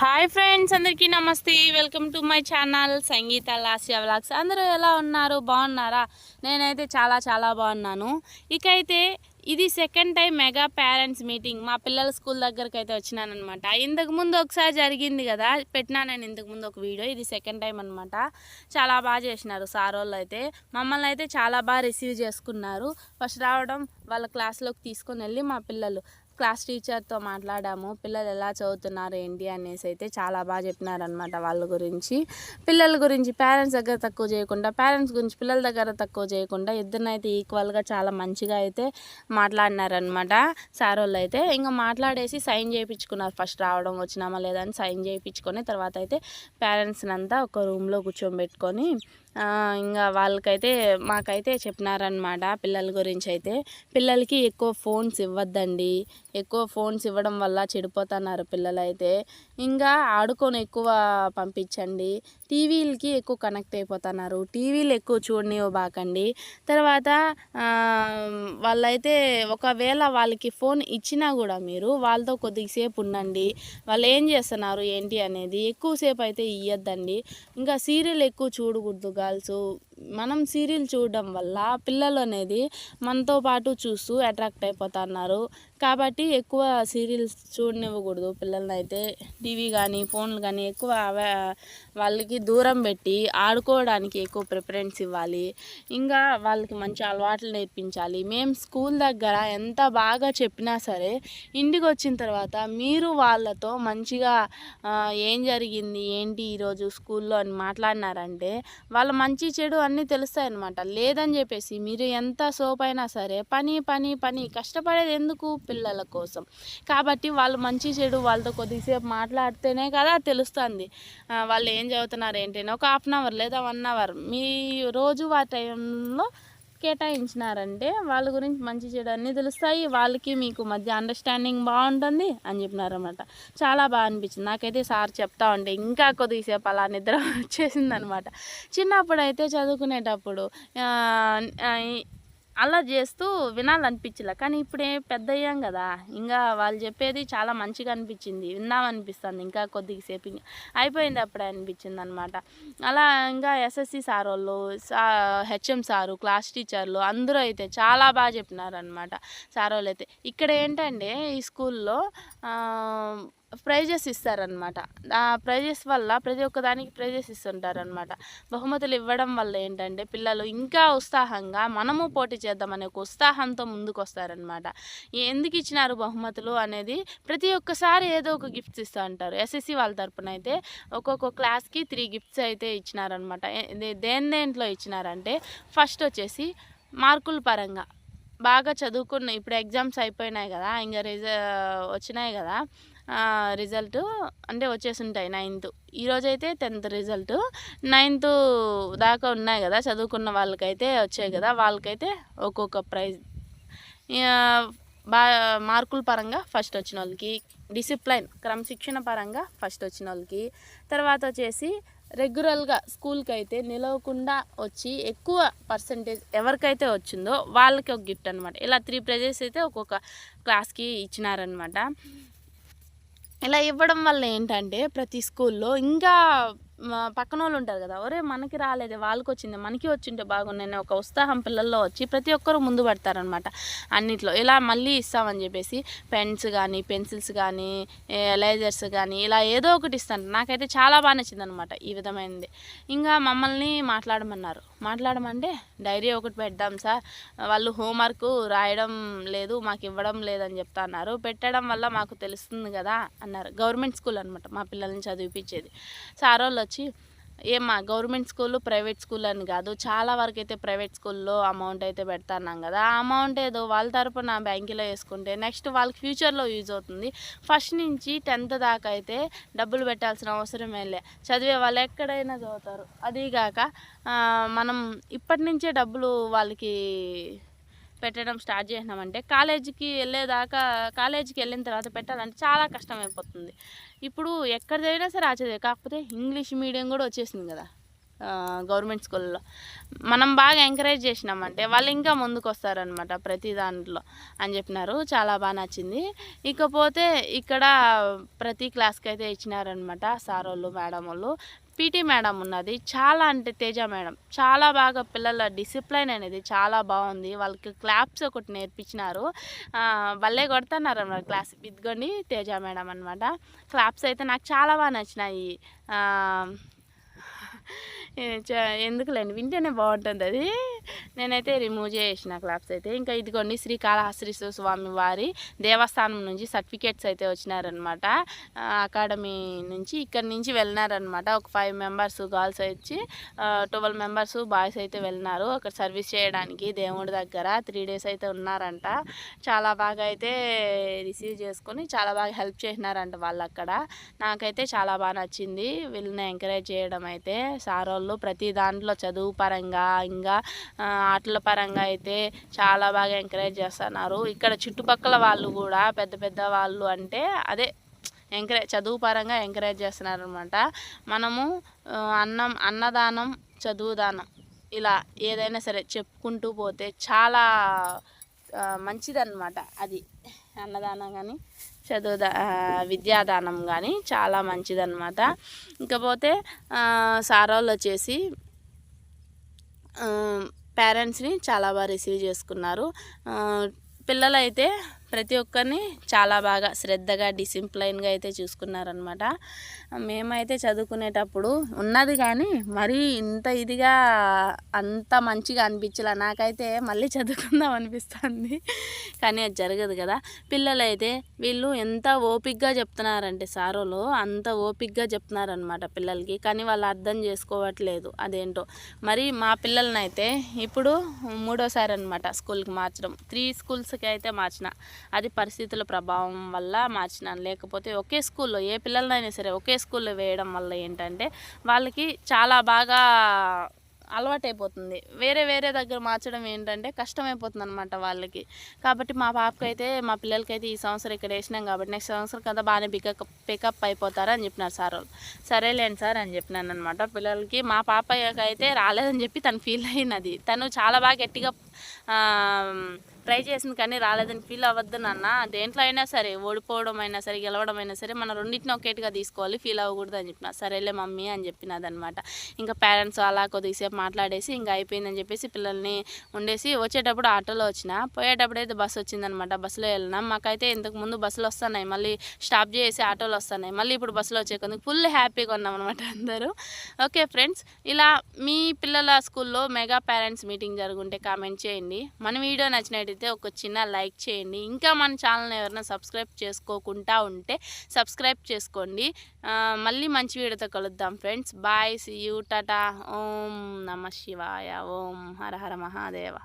Hi friends అందరికీ నమస్తే. Welcome to my channel Sangeetha Lasya vlogs. అందరూ ఎలా ఉన్నారు? బాగున్నారా? నేనైతే చాలా చాలా బాగున్నాను. ఇకైతే ఇది second time mega parents meeting మా పిల్లల స్కూల్ దగ్గరికి అయితే వచ్చినానమాట ఇంతకు ముందు ఒకసారి జరిగింది కదా పెట్టినా నేను ఇంతకు ముందు ఒక వీడియో ఇది సెకండ్ టైం అనమాట చాలా బాగా చేసినారు సార్ వాళ్ళు అయితే. మమ్మల్ని అయితే చాలా బాగా రిసీవ్ చేసుకున్నారు. ఫస్ట్ రావడం వాళ్ళ క్లాస్లోకి తీసుకొని వెళ్ళి మా పిల్లలు. క్లాస్ టీచర్తో మాట్లాడాము. పిల్లలు ఎలా చదువుతున్నారు ఏంటి అనేసి అయితే చాలా బాగా చెప్పినారనమాట వాళ్ళ గురించి. పిల్లల గురించి పేరెంట్స్ దగ్గర తక్కువ చేయకుండా పేరెంట్స్ గురించి పిల్లల దగ్గర తక్కువ చేయకుండా ఇద్దరినైతే ఈక్వల్గా చాలా మంచిగా అయితే మాట్లాడినారనమాట సార్ వాళ్ళు అయితే ఇంకా మాట్లాడేసి సైన్ చేయించుకున్నారు. ఫస్ట్ రావడం వచ్చినామా లేదా అని సైన్ చేయించుకొని తర్వాత అయితే పేరెంట్స్ని అంతా ఒక రూమ్లో కూర్చోబెట్టుకొని ఇంకా వాళ్ళకైతే మాకైతే చెప్పినారనమాట పిల్లల గురించి అయితే. పిల్లలకి ఎక్కువ ఫోన్స్ ఇవ్వద్దండి. ఎక్కువ ఫోన్స్ ఇవ్వడం వల్ల చెడిపోతున్నారు పిల్లలు అయితే ఇంకా ఆడుకొని ఎక్కువ పంపించండి. టీవీలకి ఎక్కువ కనెక్ట్ అయిపోతున్నారు. టీవీలు ఎక్కువ చూడనివ్వబాకండి తర్వాత వాళ్ళైతే ఒకవేళ వాళ్ళకి ఫోన్ ఇచ్చినా కూడా మీరు వాళ్ళతో కొద్దిసేపు ఉండండి. వాళ్ళు ఏం చేస్తున్నారు ఏంటి అనేది ఎక్కువసేపు అయితే ఇవ్వద్దండి ఇంకా సీరియల్ ఎక్కువ చూడకూడదు గర్ల్స్. మనం సీరియల్ చూడడం వల్ల పిల్లలు అనేది మనతో పాటు చూస్తూ అట్రాక్ట్ అయిపోతున్నారు. కాబట్టి ఎక్కువ సీరియల్స్ చూడనివ్వకూడదు. పిల్లల్ని అయితే టీవీ కానీ ఫోన్లు కానీ ఎక్కువ అవే వాళ్ళకి దూరం పెట్టి ఆడుకోవడానికి ఎక్కువ ప్రిఫరెన్స్ ఇవ్వాలి. ఇంకా వాళ్ళకి మంచి అలవాట్లు నేర్పించాలి. మేము స్కూల్ దగ్గర ఎంత బాగా చెప్పినా సరే ఇంటికి వచ్చిన తర్వాత మీరు వాళ్ళతో మంచిగా ఏం జరిగింది? ఏంటి ఈరోజు స్కూల్లో అని మాట్లాడినారంటే వాళ్ళ మంచి చెడు అన్నీ తెలుస్తాయి అనమాట లేదని చెప్పేసి మీరు ఎంత సోప్ అయినా సరే పని పని పని కష్టపడేది ఎందుకు? పిల్లల కోసం. కాబట్టి వాళ్ళు మంచి చెడు వాళ్ళతో కొద్దిసేపు మాట్లాడితేనే కదా తెలుస్తుంది. వాళ్ళు ఏం చదువుతున్నారు ఏంటి అని. ఒక హాఫ్ అన్ అవర్ లేదా వన్ అవర్ మీ రోజు ఆ టైంలో కేటాయించినారంటే వాళ్ళ గురించి మంచి చెడు అన్నీ తెలుస్తాయి వాళ్ళకి మీకు మధ్య అండర్స్టాండింగ్ బాగుంటుంది అని చెప్పినారనమాట చాలా బాగా అనిపించింది. నాకైతే సార్ చెప్తా ఉంటే ఇంకా కొద్దిసేపు అలా నిద్ర వచ్చేసింది అనమాట చిన్నప్పుడు అయితే చదువుకునేటప్పుడు అలా చేస్తూ వినాలనిపించలే. కానీ ఇప్పుడే పెద్ద అయ్యాం కదా ఇంకా వాళ్ళు చెప్పేది చాలా మంచిగా అనిపించింది. విందామనిపిస్తుంది ఇంకా కొద్దిసేపు అయిపోయింది అప్పుడే అనిపించింది అనమాట అలా ఇంకా ఎస్ఎస్సి సార్ వాళ్ళు హెచ్ఎం సారు క్లాస్ టీచర్లు అందరూ అయితే చాలా బాగా చెప్పినారనమాట సార్ వాళ్ళు అయితే ఇక్కడ ఏంటంటే ఈ స్కూల్లో ప్రైజెస్ ఇస్తారనమాట ఆ ప్రైజెస్ వల్ల ప్రతి ఒక్క దానికి ప్రైజెస్ ఇస్తుంటారనమాట బహుమతులు ఇవ్వడం వల్ల ఏంటంటే పిల్లలు ఇంకా ఉత్సాహంగా మనము పోటీ చేద్దామనే ఒక ఉత్సాహంతో ముందుకు వస్తారనమాట ఎందుకు ఇచ్చినారు బహుమతులు అనేది ప్రతి ఒక్కసారి ఏదో ఒక గిఫ్ట్స్ ఇస్తూ ఉంటారు ఎస్ఎస్సి వాళ్ళ తరపున అయితే ఒక్కొక్క క్లాస్కి త్రీ గిఫ్ట్స్ అయితే ఇచ్చినారనమాట దేని దేంట్లో ఇచ్చినారంటే ఫస్ట్ వచ్చేసి మార్కుల పరంగా. బాగా చదువుకున్న ఇప్పుడు ఎగ్జామ్స్ అయిపోయినాయి కదా ఇంకా రిజ వచ్చినాయి కదా రిజల్ట్ అంటే వచ్చేసి ఉంటాయి నైన్త్. ఈరోజు అయితే టెన్త్ రిజల్ట్. నైన్త్ దాకా ఉన్నాయి కదా చదువుకున్న వాళ్ళకైతే వచ్చాయి కదా వాళ్ళకైతే ఒక్కొక్క ప్రైజ్. బా మార్కుల పరంగా ఫస్ట్ వచ్చిన వాళ్ళకి డిసిప్లైన్ క్రమశిక్షణ పరంగా ఫస్ట్ వచ్చిన వాళ్ళకి. తర్వాత వచ్చేసి రెగ్యులర్గా స్కూల్కి అయితే నిలవకుండా వచ్చి ఎక్కువ పర్సంటేజ్ ఎవరికైతే వచ్చిందో వాళ్ళకి ఒక గిఫ్ట్ అనమాట ఇలా త్రీ ప్రైజెస్ అయితే ఒక్కొక్క క్లాస్కి ఇచ్చినారనమాట ఇలా ఇవ్వడం వల్ల ఏంటంటే ప్రతి స్కూల్లో ఇంకా పక్కన వాళ్ళు ఉంటారు కదా ఒరే మనకి రాలేదే వాళ్ళకి వచ్చింది మనకి వచ్చింటే బాగున్నాయని ఒక ఉత్సాహం పిల్లల్లో వచ్చి ప్రతి ఒక్కరు ముందు పడతారనమాట అన్నిట్లో. ఇలా మళ్ళీ ఇస్తామని చెప్పేసి పెన్స్ కానీ పెన్సిల్స్ కానీ ఎలైజర్స్ కానీ ఇలా ఏదో ఒకటి ఇస్తాను నాకైతే చాలా బాగా నచ్చింది అనమాట ఈ విధమైనది ఇంకా మమ్మల్ని మాట్లాడమన్నారు. మాట్లాడమంటే డైరీ ఒకటి పెడదాం సార్ వాళ్ళు హోంవర్క్ రాయడం లేదు మాకు ఇవ్వడం లేదని చెప్తా అన్నారు పెట్టడం వల్ల మాకు తెలుస్తుంది కదా అన్నారు. గవర్నమెంట్ స్కూల్ అనమాట మా పిల్లల్ని చదివిపించేది. సార్ వాళ్ళు వచ్చి ఏమా గవర్నమెంట్ స్కూల్ ప్రైవేట్ స్కూల్ అని కాదు చాలా వరకు అయితే ప్రైవేట్ స్కూల్లో అమౌంట్ అయితే పెడతాన్నాం కదా. ఆ అమౌంట్ ఏదో వాళ్ళ తరపున బ్యాంకులో వేసుకుంటే నెక్స్ట్ వాళ్ళకి ఫ్యూచర్లో యూజ్ అవుతుంది. ఫస్ట్ నుంచి టెన్త్ దాకా అయితే డబ్బులు పెట్టాల్సిన అవసరమే లే. చదివే వాళ్ళు ఎక్కడైనా చదువుతారు. అదీగాక మనం ఇప్పటి నుంచే డబ్బులు వాళ్ళకి పెట్టడం స్టార్ట్ చేసినామంటే కాలేజీకి వెళ్ళేదాకా కాలేజీకి వెళ్ళిన తర్వాత పెట్టాలంటే చాలా కష్టం అయిపోతుంది ఇప్పుడు ఎక్కడ చదివినా సరే ఆ కాకపోతే ఇంగ్లీష్ మీడియం కూడా వచ్చేసింది కదా గవర్నమెంట్ స్కూల్లో. మనం బాగా ఎంకరేజ్ చేసినామంటే వాళ్ళు ఇంకా ముందుకు వస్తారనమాట ప్రతి దాంట్లో అని చెప్పినారు. చాలా బాగా నచ్చింది. ఇకపోతే ఇక్కడ ప్రతి క్లాస్కి అయితే ఇచ్చినారనమాట సార్ వాళ్ళు మేడం వాళ్ళు పీటీ మేడం ఉన్నది. చాలా అంటే తేజ మేడం. చాలా బాగా పిల్లల డిసిప్లైన్ అనేది చాలా బాగుంది. వాళ్ళకి క్లాప్స్ ఒకటి నేర్పించినారు. వాళ్ళే భలే కొడుతున్నారు అన్నమాట క్లాస్. ఇదిగోండి తేజ మేడం అనమాట క్లాప్స్ అయితే నాకు చాలా బాగా నచ్చినాయి. ఎందుకులేండి? వింటేనే బాగుంటుంది అది. నేనైతే రిమూవ్ చేసిన క్లాప్స్ అయితే. ఇంకా ఇదిగోండి శ్రీకాళహస్తి స్వామి వారి దేవస్థానం నుంచి సర్టిఫికేట్స్ అయితే వచ్చినారనమాట అకాడమీ నుంచి ఇక్కడి నుంచి వెళ్ళినారనమాట ఒక ఫైవ్ మెంబర్స్ గర్ల్స్ వచ్చి ట్వెల్వ్ మెంబర్స్ బాయ్స్ అయితే వెళ్ళినారు. అక్కడ సర్వీస్ చేయడానికి దేవుడి దగ్గర త్రీ డేస్ అయితే ఉన్నారంట. చాలా బాగా అయితే రిసీవ్ చేసుకొని చాలా బాగా హెల్ప్ చేసినారంట వాళ్ళు అక్కడ. నాకైతే చాలా బాగా నచ్చింది. వీళ్ళని ఎంకరేజ్ చేయడం అయితే. సార్ వాళ్ళు ప్రతి దాంట్లో చదువు పరంగా ఇంకా ఆటల పరంగా అయితే చాలా బాగా ఎంకరేజ్ చేస్తున్నారు. ఇక్కడ చుట్టుపక్కల వాళ్ళు కూడా పెద్ద పెద్ద వాళ్ళు అంటే అదే ఎంకరేజ్ చదువు పరంగా ఎంకరేజ్ చేస్తున్నారు అనమాట మనము అన్నం అన్నదానం చదువు దానం ఇలా ఏదైనా సరే చెప్పుకుంటూ పోతే చాలా మంచిదన్నమాట. అది అన్నదానం కానీ చదువు విద్యాదానం కానీ చాలా మంచిదన్నమాట. ఇకపోతే సారోళ్ళు వాళ్ళు వచ్చేసి పేరెంట్స్ని చాలా బాగా రిసీవ్ చేసుకున్నారు. పిల్లలైతే ప్రతి ఒక్కరిని చాలా బాగా శ్రద్ధగా డిసిప్లైన్గా అయితే చూసుకున్నారనమాట మేమైతే చదువుకునేటప్పుడు ఉన్నది కానీ మరీ ఇంత ఇదిగా అంత మంచిగా అనిపించలే. నాకైతే మళ్ళీ చదువుకుందాం అనిపిస్తుంది. కానీ అది జరగదు కదా. పిల్లలైతే వీళ్ళు ఎంత ఓపిక్గా చెప్తున్నారంటే సారోలు అంత ఓపిక్గా చెప్తున్నారనమాట పిల్లలకి. కానీ వాళ్ళు అర్థం చేసుకోవట్లేదు అదేంటో. మరి మా పిల్లలనైతే ఇప్పుడు మూడోసారి అనమాట స్కూల్కి మార్చడం. త్రీ స్కూల్స్కి అయితే మార్చిన. అది పరిస్థితుల ప్రభావం వల్ల మార్చినాను. లేకపోతే ఒకే స్కూల్లో ఏ పిల్లలనైనా సరే ఒకే స్కూల్లో వేయడం వల్ల ఏంటంటే వాళ్ళకి చాలా బాగా అలవాటైపోతుంది. వేరే వేరే దగ్గర మార్చడం ఏంటంటే కష్టమైపోతుంది అనమాట వాళ్ళకి. కాబట్టి మా పాపకైతే మా పిల్లలకైతే ఈ సంవత్సరం ఇక్కడ వేసినాం కాబట్టి నెక్స్ట్ సంవత్సరం కదా బాగానే పికప్ పికప్ అయిపోతారని చెప్పినారు సార్ సరేలేండి సార్ అని చెప్పినాను అనమాట పిల్లలకి మా పాపకి అయితే రాలేదని చెప్పి తను ఫీల్ అయినది. తను చాలా బాగా గట్టిగా ట్రై చేసింది కానీ రాలేదని ఫీల్ అవ్వద్దు నాన్న. దేంట్లో అయినా సరే ఓడిపోవడం అయినా సరే గెలవడం అయినా సరే మనం రెండింటిని ఒకేటిగా తీసుకోవాలి ఫీల్ అవ్వకూడదు అని చెప్పిన. సరేలే మమ్మీ అని చెప్పినది అనమాట ఇంకా పేరెంట్స్ అలా కొద్దిసేపు మాట్లాడేసి ఇంకా అయిపోయిందని చెప్పేసి పిల్లల్ని ఉండేసి వచ్చేటప్పుడు ఆటోలో వచ్చిన. పోయేటప్పుడు అయితే బస్సు వచ్చిందనమాట. బస్సులో వెళ్ళినా. మాకైతే ఇంతకు ముందు బస్సులు వస్తున్నాయి. మళ్ళీ స్టాప్ చేసి ఆటోలు వస్తున్నాయి. మళ్ళీ ఇప్పుడు బస్సులో వచ్చే కొందుకు ఫుల్ హ్యాపీగా ఉన్నాం అనమాట అందరూ. ఓకే ఫ్రెండ్స్ ఇలా మీ పిల్లల స్కూల్లో మెగా పేరెంట్స్ మీటింగ్ జరుగుంటే కామెంట్ చేయండి. మన వీడియో నచ్చినట్టు నచ్చినట్టయితే ఒక చిన్న లైక్ చేయండి. ఇంకా మన ఛానల్ని ఎవరైనా సబ్స్క్రైబ్ చేసుకోకుండా ఉంటే సబ్స్క్రైబ్ చేసుకోండి. మళ్ళీ మంచి వీడియోతో కలుద్దాం friends. Bye see you tata. ఓం నమ శివాయ. ఓం హర హర మహాదేవ.